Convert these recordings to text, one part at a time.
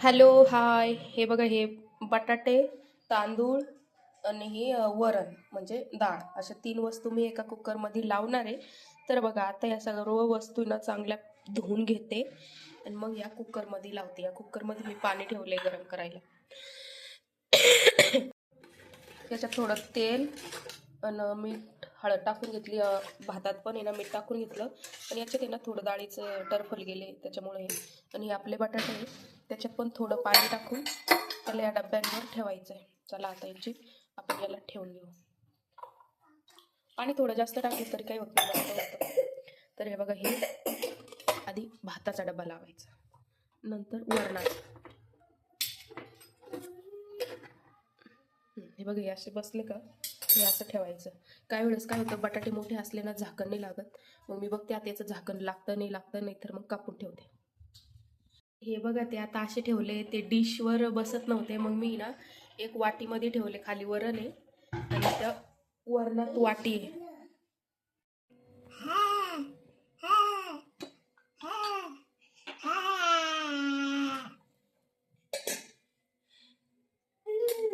Hello hi. हे बघा हे बटाटे तांदूळ आणि हे वरण म्हणजे डाळ. अशा तीन वस्तू मी एका कुकरमध्ये लावणार आहे. तर बघा आता या सर्व वस्तू ना चांगल्या धुवून घेते आणि मग या कुकरमध्ये लावते. या कुकरमध्ये मी पाणी ठेवले गरम करायला. त्याच्यात थोडं तेल आणि मीठ हळद टाकून घेतली. भातात पण आहे ना मीठ टाकून घेतलं. आणि याच्यात आहे ना थोडं डाळीचं टरफल गेले त्याच्यामुळे. आणि हे आपले बटाटे त्याच्यात पण थोडं पाणी टाकून त्याला या डब्यांवर ठेवायचं आहे चला आता याची आपण याला ठेवून घेऊ. पाणी थोडं जास्त टाकलं तरी काही होत नाही. तर हे बघा हे आधी भाताचा डबा लावायचा. नंतर वरणाचा. हे बघा हे असे बसले का? हे असं ठेवायचं. काय वेळेस काय होतं बटाटे मोठे असले ना झाकण नाही लागत. मग मी बघते आता याचं झाकण लागतं नाही लागतं नाही तर मग कापून ठेवते. हे बघा ते आता असे ठेवले ते डिशवर बसत नव्हते. मग मी ना एक वाटीमध्ये ठेवले खाली वरण आहे आणि त्या वरणात वाटी आहे.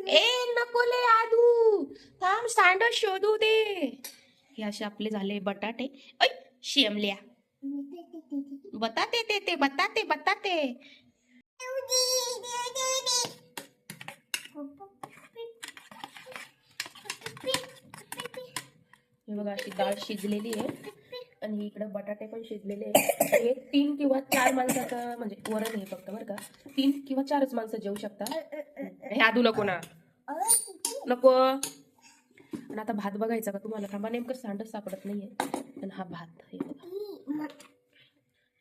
ए नकोले थांब सांड शोधू दे. हे असे आपले झाले बटाटे. ऐ शेमल्या. बताते ते ते बताते बताते। हे बघा अशी डाळ शिजलेली आहे. आणि इकडे बटाटे पण शिजलेले आहे हे तीन किंवा चार माणसाचं म्हणजे वरण आहे फक्त बरं का. तीन किंवा चारच माणसं जेवू शकता हे आदू नको ना. नको. आणि आता भात बघायचा का तुम्हाला? थांबा नेमकं सांडच सापडत नाहीये. आणि हा भात हे बघा.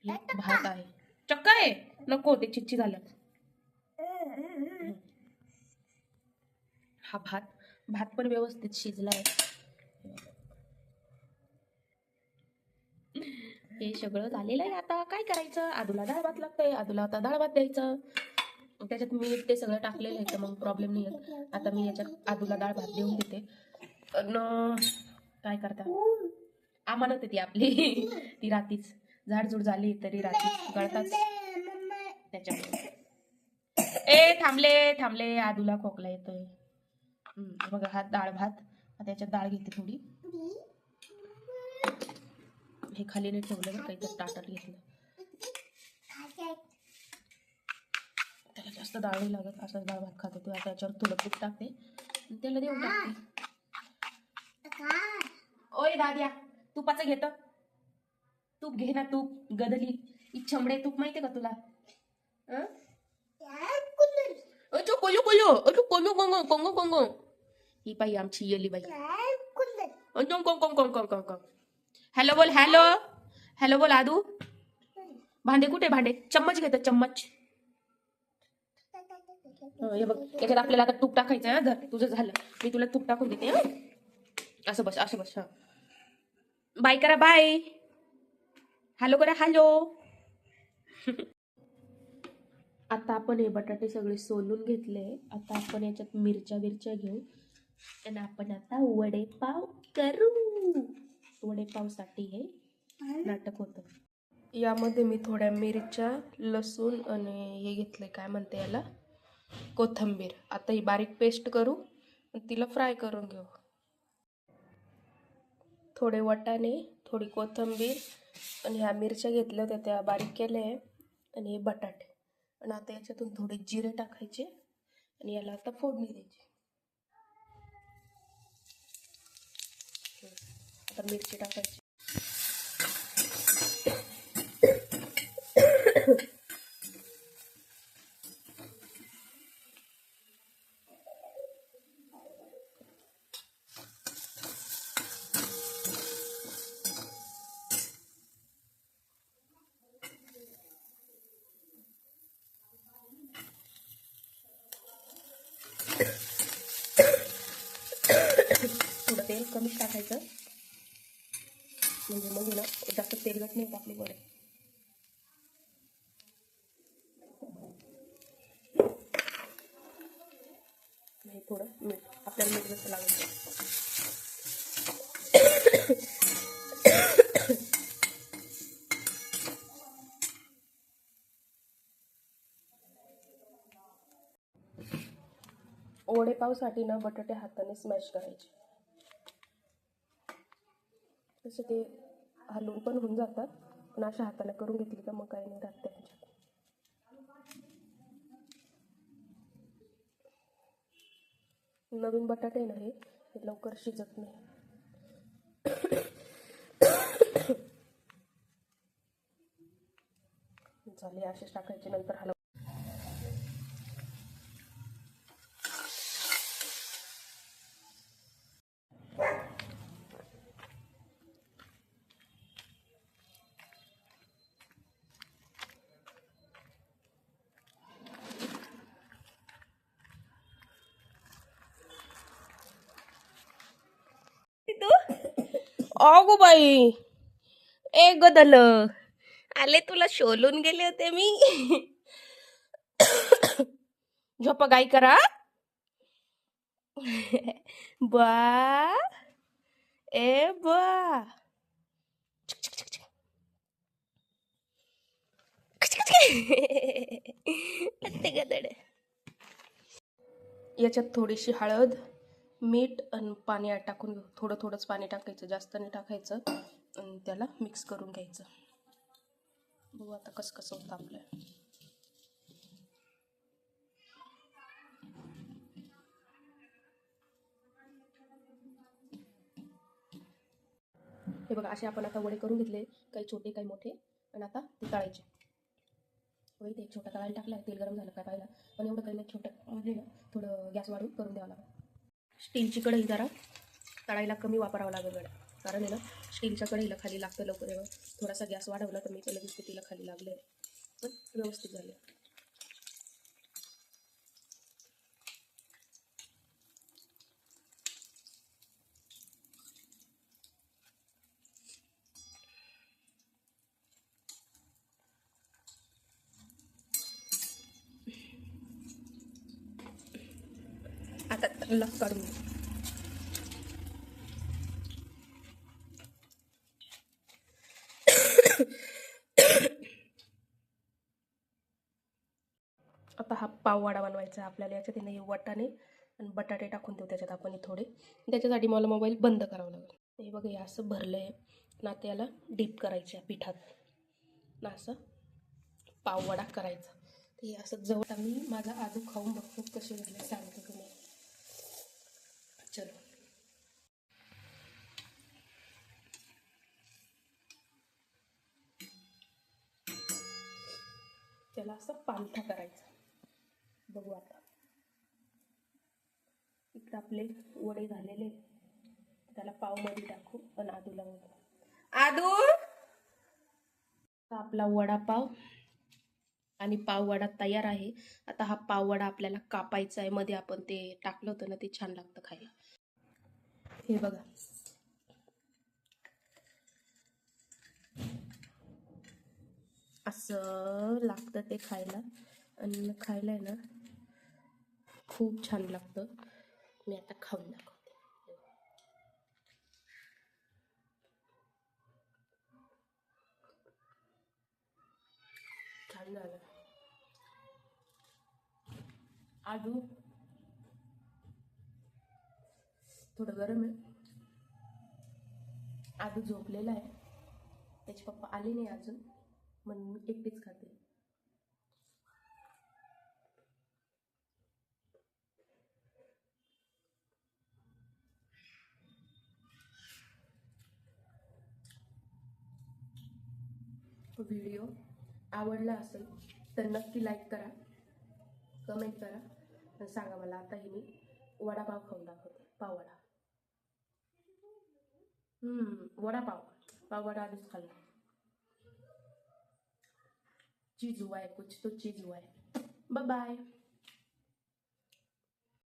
हे भात आहे. चक्का आहे? नको ते चिच्ची झालं. हा भात भात पण व्यवस्थित शिजलाय. हे सगळं झालेलं आहे आता. काय करायचं? आदूला डाळ भात लागतंय. आदूला आता डाळ भात द्यायचं. त्याच्यात मीठ ते सगळं टाकलेलं आहे तर मग प्रॉब्लेम नाही येत. आता मी याच्यात आदूला डाळ भात देऊन देते. अन काय करता? आहे ती आपली. ती रातीच झाडझूड झाली तरी रात्री गळताच त्याच्यामुळे. ए थांबले थांबले. आदूला खोकला येतोय. बघा हा डाळ भात. आता याच्यात डाळ घेते थोडी. हे खाली नाही ठेवलं काही तर ताटात घेतलं. त्याला जास्त डाळ नाही लागत असाच डाळ भात खातो तो. आता याच्यावर थोडं तूप टाकते. त्याला देऊन टाकते. ओय दाद्या तुपाचं घेत. तूप घे ना तूप. गदली. इच्छमडे तूप माहितीये का तुला? अचो कोयो कोयो अचो कोयो कोंगो कोंगो कोंगो. ही बाई आमची येली बाई. अचो कोंग कोंग कोंग कोंग कोंग हॅलो बोल हॅलो. हॅलो बोल आदू. भांडे कुठे भांडे? चम्मच घेतात चम्मच. हे बघ याच्यात आपल्याला आता तूप टाकायचं आहे, धर. तुझं झालं. मी तुला तूप टाकून देते असं बस असं बस हा. बाय करा बाय. हॅलो करा हॅलो. आता आपण हे बटाटे सगळे सोलून घेतले. आता आपण याच्यात मिरच्या बिरच्या घेऊ. आणि आपण आता वडेपाव करू. वडेपावसाठी हे नाटक होतं. यामध्ये मी थोड्या मिरच्या लसूण आणि हे घेतले काय म्हणते याला? कोथंबीर. आता ही बारीक पेस्ट करू आणि तिला फ्राय करून घेऊ. थोडे वटाणे थोडी कोथिंबीर आणि ह्या मिरच्या घेतल्या होत्या त्या बारीक केल्या आहे. आणि हे बटाटे. आणि आता याच्यातून थोडे जिरे टाकायचे आणि याला आता फोडणी द्यायची. आता मिरची टाकायची थोडं तेल कमीच टाकायचं. म्हणजे मग ना जास्त तेलगट नाही आपले बरे. नाही थोडं मीठ. आपल्याला मीठ जसं लागायचं वडेपावसाठी ना बटाटे हाताने स्मॅश करायचे. तसे ते हलवून पण होऊन जातात. पण अशा हाताने करून घेतली का मग काही नाही राहत त्याच्यात. नवीन बटाटे आहे ना हे हे लवकर शिजत नाही. झाले असेच टाकायचे नंतर हलव अगो बाई. ए गदल आले तुला शोलून गेले होते मी. झोप गाई करा. बा. ए बा. गदड याच्यात थोडीशी हळद. मीठ आणि पाणी टाकून घेऊ. थोडं थोडंच पाणी टाकायचं जास्त नाही टाकायचं. आणि त्याला मिक्स करून घ्यायचं. बघू आता कसं कसं होतं आपलं. हे बघा असे आपण आता वडे करून घेतले. काही छोटे काही मोठे. आणि आता ते तळायचे. वही ते छोटा तळायला टाकला तेल गरम झालं काय पाहिलं. पण एवढं काही नाही छोटं म्हणजे ना थोडं गॅस वाढून करून द्यावं लागेल. स्टीलची कढई जरा तळायला कमी वापरावं लागेल गड्या. कारण आहे ना स्टीलच्या कढईला खाली लागतं लवकर. एवढं थोडासा गॅस वाढवला तर मी तर लगेच तिला खाली लागले. पण व्यवस्थित झालं आता त्याला काढून आता हा पाववाडा बनवायचा आपल्याला याच्यात आहे हे वाटाणे आणि बटाटे टाकून देऊ त्याच्यात आपण थोडे. त्याच्यासाठी मला मोबाईल बंद करावा लागेल. हे बघा हे असं भरलं आहे ना त्याला डीप करायच्या आहे पिठात. ना असं पाववडा करायचा. ते असं जवळ मी माझा आजू खाऊन बघतो कसे झाले सांगतो चलो. त्याला असं पालथा करायचा. बघू आता. इकडे आपले वडे झालेले त्याला पावमध्ये टाकू आणि आदूला आदू! आपला वडापाव आणि पाववडा तयार आहे. आता हा पाववडा आपल्याला कापायचा आहे. मध्ये आपण ते टाकलं होतं ना ते छान लागतं खायला. हे बघा. असं लागतं ते खायला. आणि खायला आहे ना खूप छान लागतं. मी आता खाऊन दाखवते. छान झालं. आजू. थोडं गरम आहे. आजू झोपलेला आहे. त्याचे पप्पा आले नाही अजून. म्हणून मी एकटीच खाते. व्हिडिओ आवडला असेल तर नक्की लाईक करा. कमेंट करा. सांगा मला आताही मी वडापाव खाऊन दाखवते. पाववडा. हम्म वडापाव. पाववडा आधीच खाल्ला. चीज हुआ है कुछ तो चीज हुआ है बाय